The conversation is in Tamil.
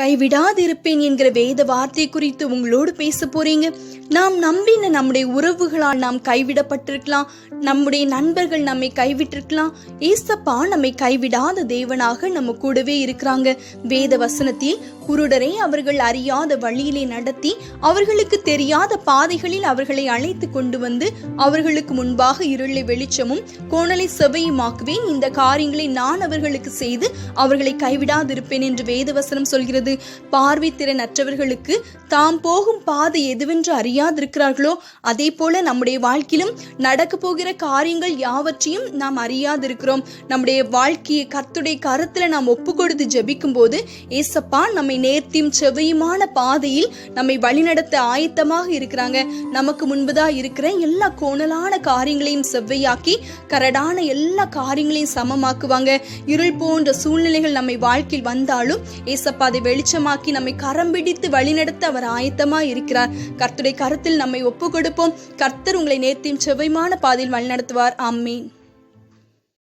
கைவிடாதிருப்பேன் என்கிற வேத வார்த்தை குறித்து உங்களோடு பேச போறீங்க. நாம் நம்பின நம்முடைய உறவுகளால் நாம் கைவிடப்பட்டிருக்கலாம். நம்முடைய நண்பர்கள் நம்மை கைவிட்டிருக்கலாம். ஏசப்பா நம்மை கைவிடாத தேவனாக நம்ம கூடவே இருக்கிறாங்க. வேத வசனத்தில் குருடரை அவர்கள் அறியாத வழியிலே நடத்தி அவர்களுக்கு தெரியாத பாதைகளில் அவர்களை அழைத்து கொண்டு வந்து அவர்களுக்கு முன்பாக இருளை வெளிச்சமும் கோணலை செவையுமாக்குவேன் இந்த காரியங்களை நான் அவர்களுக்கு செய்து அவர்களை கைவிடாதிருப்பேன் என்று வேதவசனம் சொல்கிறது. பார்வை திறன் அற்றவர்களுக்கு தாம் போகும் பாதை எதுவென்று அறியாதிருக்கிறார்களோ? அதே போல நம்முடைய வாழ்க்கையிலும் நடக்க போகிற காரியங்கள் யாவற்றையும் நாம் அறியாதிருக்கிறோம். நம்முடைய வாழ்க்கையை கர்த்துடைய கருத்துல நாம் ஒப்பு கொடுத்து ஜபிக்கும் போது ஏசப்பா நம்மை நேர்த்தியும் செவையுமான பாதையில் நம்மை வழிநடத்த ஆயத்தமாக இருக்கிறாங்க. நமக்கு முன்புதான் இருக்கிற எல்லா கோணலான காரியங்களையும் செவ்வையாக்கி கரடான எல்லா காரியங்களையும் சமமாக்குவாங்க. இருள் போன்ற சூழ்நிலைகள் நம்மை வாழ்க்கையில் வந்தாலும் ஏசப்பா அதை வெளிச்சமாக்கி நம்மை கரம் பிடித்து வழிநடத்த அவர் ஆயத்தமா இருக்கிறார். கர்த்துடைய கருத்தில் நம்மை ஒப்பு கொடுப்போம் கர்த்தர் உங்களை நேர்த்தியும் செவ்வைமான பாதையில் வழிநடத்துவார். ஆமீன்.